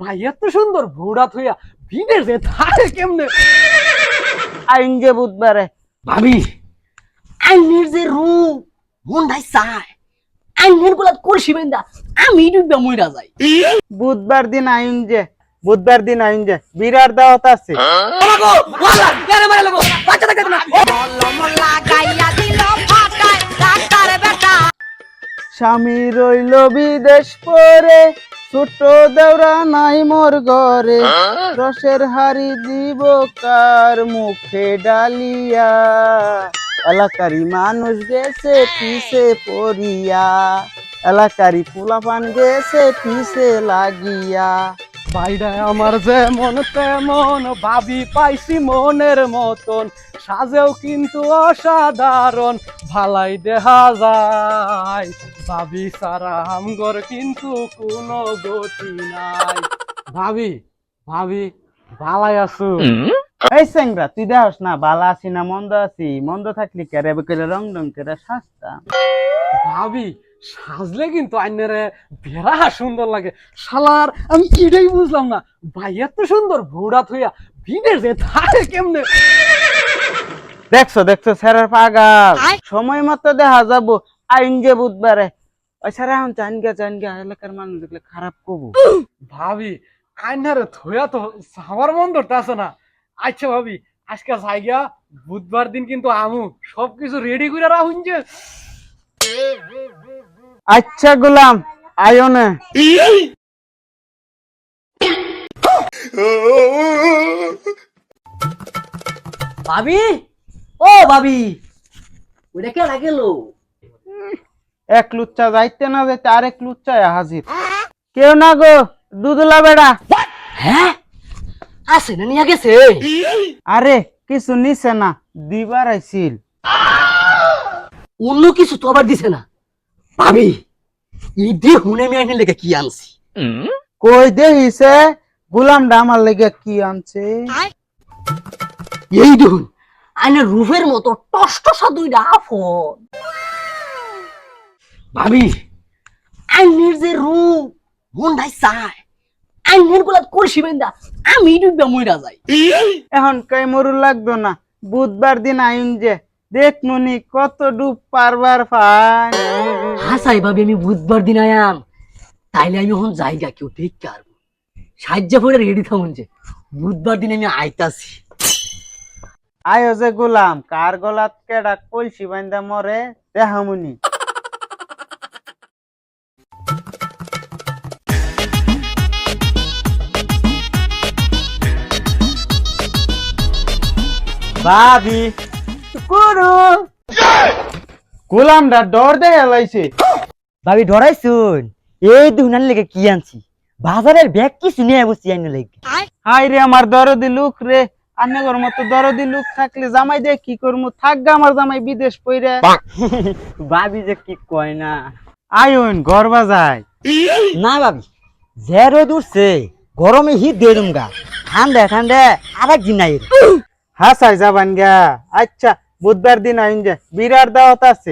ভাই এত সুন্দর ভোড়া থইয়া বিদেশে থাকে কেমনে? আইন যে বুধবারে ভাবি আইনের যে রূপ চায় আইনেরগুলা কলসি বেন্দা আমি ডুববা মইরা যাই। বুধবার দিন আইন যে বুধবার দিন আইন যে বিরাট দাওয়াত আছে। স্বামী রইল বিদেশ পরে ছোট দেওরা নাই মোর ঘরে। রসের হারি দিব কার মুখে ডালিয়া। এলাকারি মানুষ গেছে পিছে পড়িয়া। এলাকারি পোলাপান গেছে পিছে লাগিয়া। ভাইরা আমার যেমন তেমন ভাবি পাইছি মনের মতন। সাজেও কিন্তু অসাধারণ ভালাই দেখা যায়। ভাবি সারা আমগর কিন্তু কোনো গতি নাই। ভাবি ভাবি ভালাই আছো। এই সেংরা তুই দেহস না বালা আছি না মন্দ আছি। মন্দ থাকলি কেরে বেকেরে রং রং কেরে সাজতা ভাবি সাজলে কিন্তু আইনারে বেড়া সুন্দর লাগে। শালার আমি এটাই বুঝলাম না। ভাই এত সুন্দর ভোড়া থইয়া বিদেশে থাকে কেমনে? দেখছ দেখছ স্যারের পাগাল। সময় মতো দেখা যাব। আইন যে বুধবারে। ওই স্যার এখন চান গা চান গা এলাকার মানুষ দেখলে খারাপ কবু। ভাবি আইনারে থইয়া তো আমার মন ধরতে আছে না। আচ্ছা ভাবি আজকে জায়গা বুধবার দিন কিন্তু আমু। সবকিছু রেডি করে রাখুন যে। আচ্ছা গোলাম আয়ো না। ভাবি? ও ভাবি ওটা এক লুচ্চা যাইতে না যাইতে আরেক লুচ্চা হাজির। কেউ না গো দুধলা বেড়া। হ্যাঁ? আছে না নিয়ে গেছে। আরে কিছু নিছে না দিবার আইছিল। অন্য কিছু তো আবার দিছে না। ভাবি ঈদে হুনে আমি আইনের লেগে কি আনছি? কই দেখিছে গোলাম আমার লেগে কি আনছে? এই দেখুন আইনের রূপের মতো টসটসা দুইটা আফন ভাবি আইনের যে রূপ মনটাই চায়। আইনেরগুলা কলসি বেন্দা আমি ডুববা মইরা যাই। এখন কাই মরু লাগতো না? বুধবার দিন আইন যে দেখ মনি কত ডুব পারবার পাই হাসাই ভাবি আমি বুধবার দিন আয়াম। তাইলে আমি এখন জায়গা কেউ দেখতে পারব সাহায্য করে রেডি থাকুন যে বুধবার দিন আমি আইতাছি। আয় যে গোলাম কার গলাত কেডা কলসি বান্ধা মরে দেহামুনি ভাবি করু গোলামটা ডর দে হেলাইছে ভাবি ডরাইছুন এই দুনার লেগে কি আনছি? বাজারের ব্যাগ কি শুনে বসছি আইনে লেগে। হাই রে আমার দরদি লুক রে। আন্নাগর মতো দরদি লুক থাকলে জামাই দে কি করমু? থাকগা আমার জামাই বিদেশ পইরা। ভাবি যে কি কয় না। আয়ুন ঘর বাজায় না ভাবি যে রোদ উঠছে গরমে হিট দিয়ে দুম গা। ঠান্ডা ঠান্ডা আরেক দিন নাই হাসাই যাবান গা। আচ্ছা বুধবার দিন আইন যায় বিরাট দাওয়াত আছে।